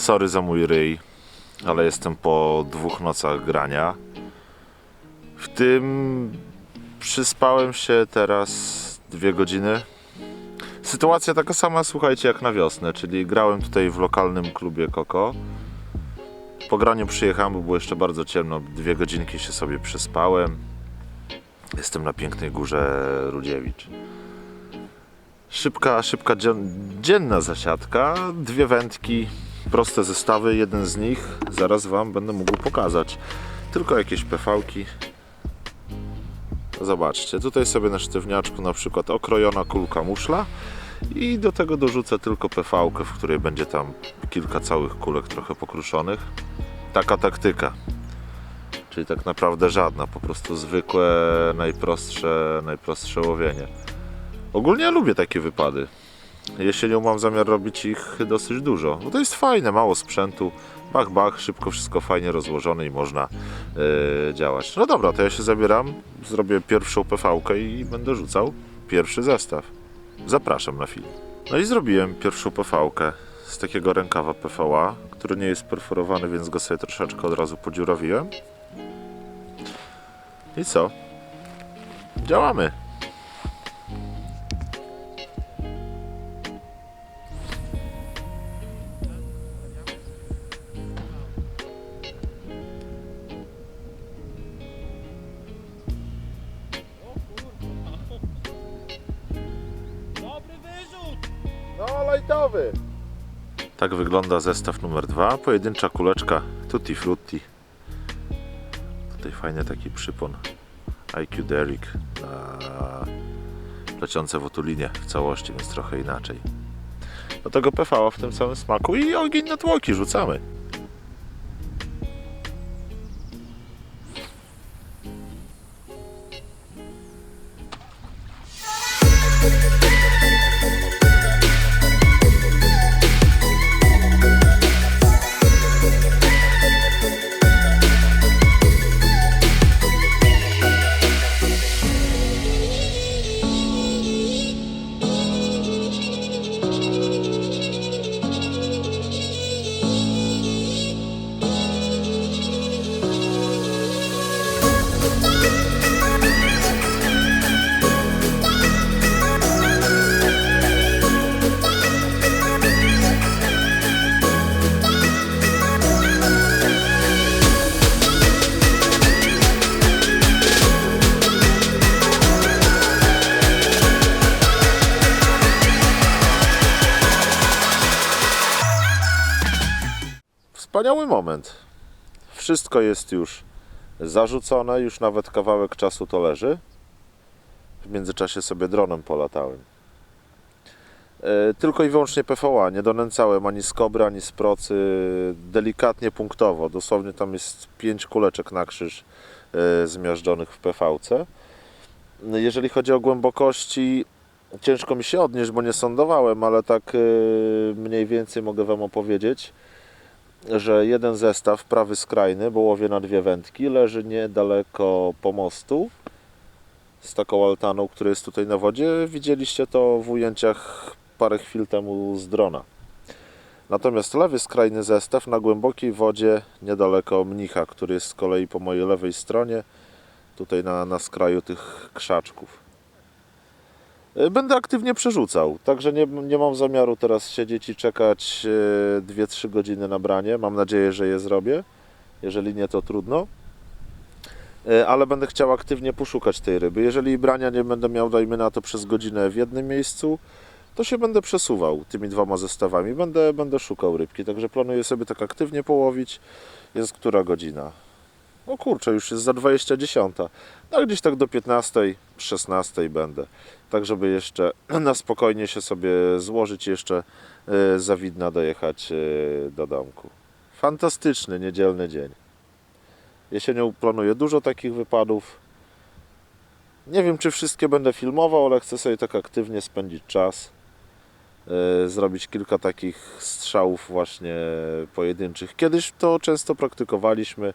Sorry za mój ryj, ale jestem po dwóch nocach grania. W tym przyspałem się teraz dwie godziny. Sytuacja taka sama, słuchajcie, jak na wiosnę, czyli grałem tutaj w lokalnym klubie Koko. Po graniu przyjechałem, bo było jeszcze bardzo ciemno. Dwie godzinki się sobie przespałem. Jestem na pięknej górze Rudziewicz. Szybka, szybka dzien- dzienna zasiadka, dwie wędki, proste zestawy, jeden z nich zaraz Wam będę mógł pokazać. Tylko jakieś PV-ki. Zobaczcie, tutaj sobie na sztywniaczku na przykład okrojona kulka muszla i do tego dorzucę tylko PV, w której będzie tam kilka całych kulek trochę pokruszonych. Taka taktyka. Czyli tak naprawdę żadna, po prostu zwykłe, najprostsze, najprostsze łowienie. Ogólnie ja lubię takie wypady. Jesienią mam zamiar robić ich dosyć dużo, bo to jest fajne, mało sprzętu, bach, bach, szybko wszystko fajnie rozłożone i można e, działać. No dobra, to ja się zabieram, zrobię pierwszą pv i będę rzucał pierwszy zestaw. Zapraszam na film. No i zrobiłem pierwszą pv z takiego rękawa PVA, który nie jest perforowany, więc go sobie troszeczkę od razu podziurawiłem. I co? Działamy. No, lajtowy. Tak wygląda zestaw numer dwa. Pojedyncza kuleczka Tutti Frutti. Tutaj fajny taki przypon IQ Derrick na leciące w otulinie w całości, więc trochę inaczej. Do tego PV w tym samym smaku i ogień na tłoki rzucamy. Wspaniały moment. Wszystko jest już zarzucone, już nawet kawałek czasu to leży. W międzyczasie sobie dronem polatałem. E, Tylko i wyłącznie PVA, nie donęcałem ani z kobry, ani z procy, delikatnie punktowo. Dosłownie tam jest pięć kuleczek na krzyż e, zmiażdżonych w PV-ce. Jeżeli chodzi o głębokości, ciężko mi się odnieść, bo nie sądowałem, ale tak e, mniej więcej mogę Wam opowiedzieć że jeden zestaw, prawy skrajny, bo łowię na dwie wędki, leży niedaleko pomostu z taką altaną, który jest tutaj na wodzie. Widzieliście to w ujęciach parę chwil temu z drona. Natomiast lewy skrajny zestaw na głębokiej wodzie niedaleko mnicha, który jest z kolei po mojej lewej stronie, tutaj na, na skraju tych krzaczków. E, Będę aktywnie przerzucał, także nie, nie mam zamiaru teraz siedzieć i czekać e, 2-3 godziny na branie. Mam nadzieję, że je zrobię. Jeżeli nie, to trudno. E, Ale będę chciał aktywnie poszukać tej ryby. Jeżeli brania nie będę miał, dajmy na to, przez godzinę w jednym miejscu, to się będę przesuwał tymi dwoma zestawami. Będę, będę szukał rybki, także planuję sobie tak aktywnie połowić. Jest która godzina? O kurczę, już jest za 20.10. No gdzieś tak do 15, 16 będę. Tak, żeby jeszcze na spokojnie się sobie złożyć jeszcze e, za widna dojechać e, do domku. Fantastyczny niedzielny dzień. Jesienią planuję dużo takich wypadów. Nie wiem, czy wszystkie będę filmował, ale chcę sobie tak aktywnie spędzić czas. e, Zrobić kilka takich strzałów właśnie pojedynczych. Kiedyś to często praktykowaliśmy.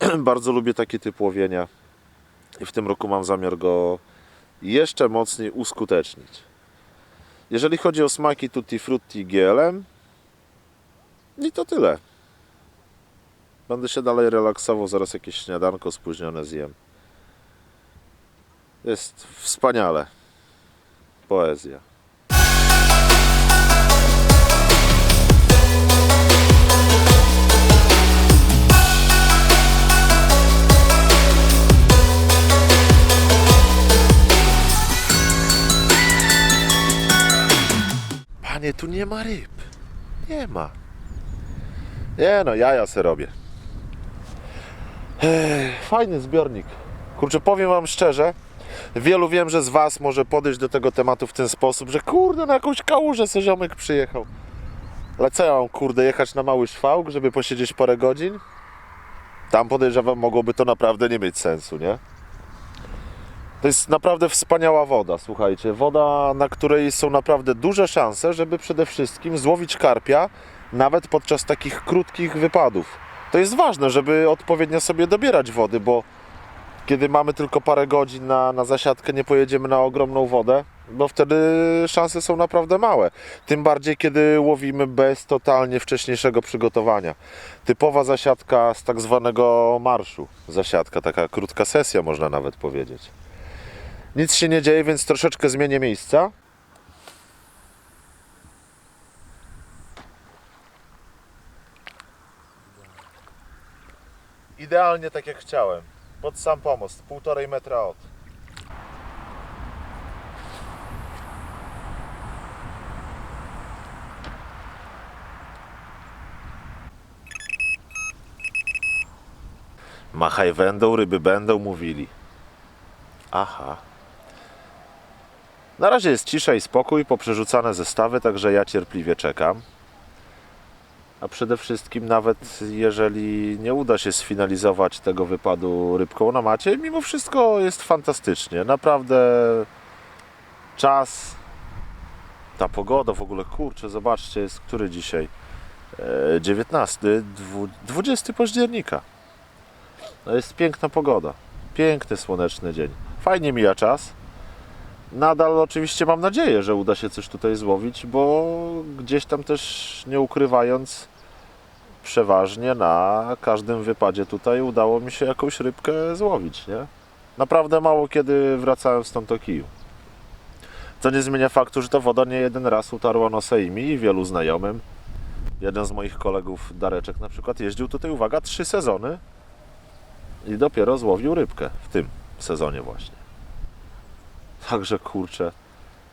Bardzo lubię taki typ łowienia i w tym roku mam zamiar go jeszcze mocniej uskutecznić. Jeżeli chodzi o smaki Tutti Frutti GLM, I to tyle. Będę się dalej relaksował, zaraz jakieś śniadanko spóźnione zjem. Jest wspaniale. Poezja. Panie, tu nie ma ryb. Nie ma. Nie no, jaja se robię. Ech, fajny zbiornik. Kurczę, powiem wam szczerze, wielu wiem, że z was może podejść do tego tematu w ten sposób, że kurde, na jakąś kałużę se ziomek przyjechał. Ale co ja mam, kurde, jechać na mały szwałk, żeby posiedzieć parę godzin? Tam podejrzewam, mogłoby to naprawdę nie mieć sensu, nie? To jest naprawdę wspaniała woda, słuchajcie. Woda, na której są naprawdę duże szanse, żeby przede wszystkim złowić karpia, nawet podczas takich krótkich wypadów. To jest ważne, żeby odpowiednio sobie dobierać wody, bo kiedy mamy tylko parę godzin na, na zasiadkę, nie pojedziemy na ogromną wodę, bo wtedy szanse są naprawdę małe. Tym bardziej, kiedy łowimy bez totalnie wcześniejszego przygotowania. Typowa zasiadka z tak zwanego marszu. Zasiadka, taka krótka sesja, można nawet powiedzieć. Nic się nie dzieje, więc troszeczkę zmienię miejsca. Idealnie tak jak chciałem. Pod sam pomost, półtorej metra od. Machaj wędą, ryby będą, mówili. Aha. Na razie jest cisza i spokój, poprzerzucane zestawy, także ja cierpliwie czekam. A przede wszystkim, nawet jeżeli nie uda się sfinalizować tego wypadu rybką na macie, mimo wszystko jest fantastycznie. Naprawdę czas, ta pogoda w ogóle, kurczę, zobaczcie, jest który dzisiaj? E, 19, dwu- 20 października. No jest piękna pogoda. Piękny, słoneczny dzień. Fajnie mija czas. Nadal oczywiście mam nadzieję, że uda się coś tutaj złowić, bo gdzieś tam też nie ukrywając, przeważnie na każdym wypadzie tutaj udało mi się jakąś rybkę złowić, nie? Naprawdę mało kiedy wracałem stąd o kiju. Co nie zmienia faktu, że ta woda nie jeden raz utarła nosa i mi i wielu znajomym. Jeden z moich kolegów, Dareczek na przykład, jeździł tutaj, uwaga, trzy sezony i dopiero złowił rybkę w tym sezonie właśnie. Także kurczę.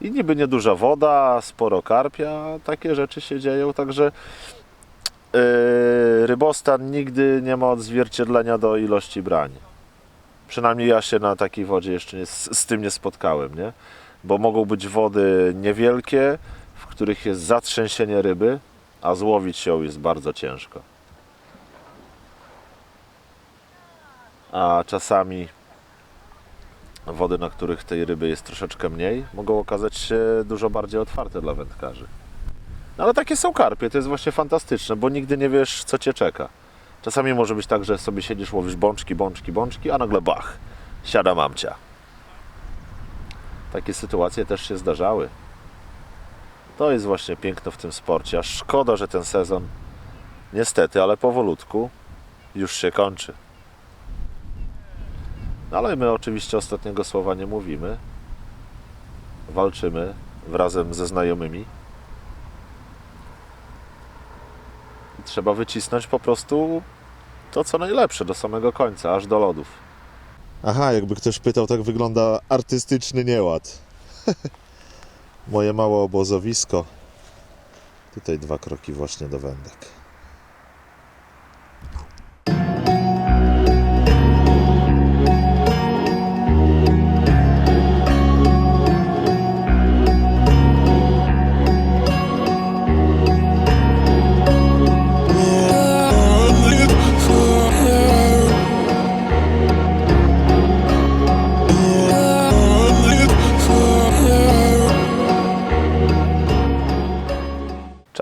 I niby nieduża woda, sporo karpia, takie rzeczy się dzieją, także yy, rybostan nigdy nie ma odzwierciedlenia do ilości brań. Przynajmniej ja się na takiej wodzie jeszcze nie, z, z tym nie spotkałem, nie? Bo mogą być wody niewielkie, w których jest zatrzęsienie ryby, a złowić ją jest bardzo ciężko. A czasami wody, na których tej ryby jest troszeczkę mniej, mogą okazać się dużo bardziej otwarte dla wędkarzy. No ale takie są karpie, to jest właśnie fantastyczne, bo nigdy nie wiesz, co cię czeka. Czasami może być tak, że sobie siedzisz, łowisz bączki, bączki, bączki, a nagle bach, siada mamcia. Takie sytuacje też się zdarzały. To jest właśnie piękno w tym sporcie, a szkoda, że ten sezon niestety, ale powolutku już się kończy. No ale my oczywiście ostatniego słowa nie mówimy. Walczymy razem ze znajomymi. Trzeba wycisnąć po prostu to, co najlepsze do samego końca, aż do lodów. Aha, jakby ktoś pytał, tak wygląda artystyczny nieład. Moje małe obozowisko. Tutaj dwa kroki właśnie do wędek.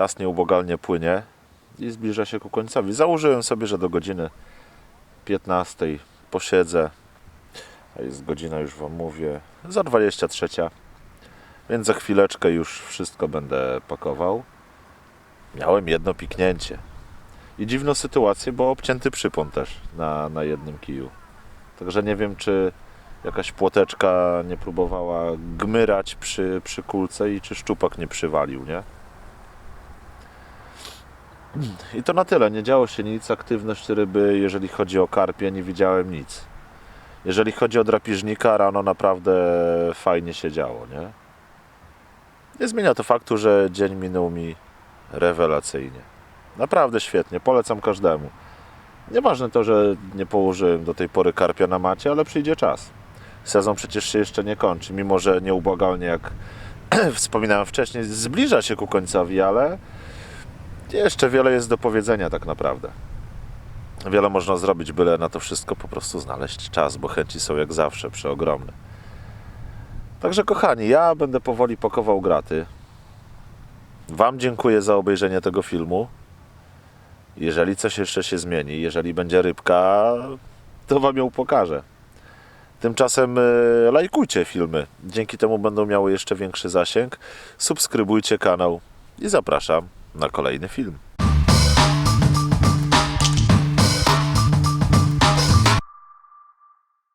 Czas nieubłagalnie płynie i zbliża się ku końcowi. Założyłem sobie, że do godziny 15 posiedzę. A jest godzina, już Wam mówię, za 23. Więc za chwileczkę już wszystko będę pakował. Miałem jedno piknięcie. I dziwną sytuację, bo obcięty przypon też na, na jednym kiju. Także nie wiem, czy jakaś płoteczka nie próbowała gmyrać przy, przy kulce i czy szczupak nie przywalił, nie? I to na tyle. Nie działo się nic. Aktywność ryby, jeżeli chodzi o karpie, nie widziałem nic. Jeżeli chodzi o drapiżnika, rano naprawdę fajnie się działo, nie? Nie zmienia to faktu, że dzień minął mi rewelacyjnie. Naprawdę świetnie, polecam każdemu. Nieważne to, że nie położyłem do tej pory karpia na macie, ale przyjdzie czas. Sezon przecież się jeszcze nie kończy, mimo że nieubłagalnie, jak wspominałem wcześniej, zbliża się ku końcowi, ale jeszcze wiele jest do powiedzenia tak naprawdę. Wiele można zrobić, byle na to wszystko po prostu znaleźć czas, bo chęci są jak zawsze przeogromne. Także kochani, ja będę powoli pakował graty. Wam dziękuję za obejrzenie tego filmu. Jeżeli coś jeszcze się zmieni, jeżeli będzie rybka, to Wam ją pokażę. Tymczasem e, lajkujcie filmy. Dzięki temu będą miały jeszcze większy zasięg. Subskrybujcie kanał i zapraszam na kolejny film.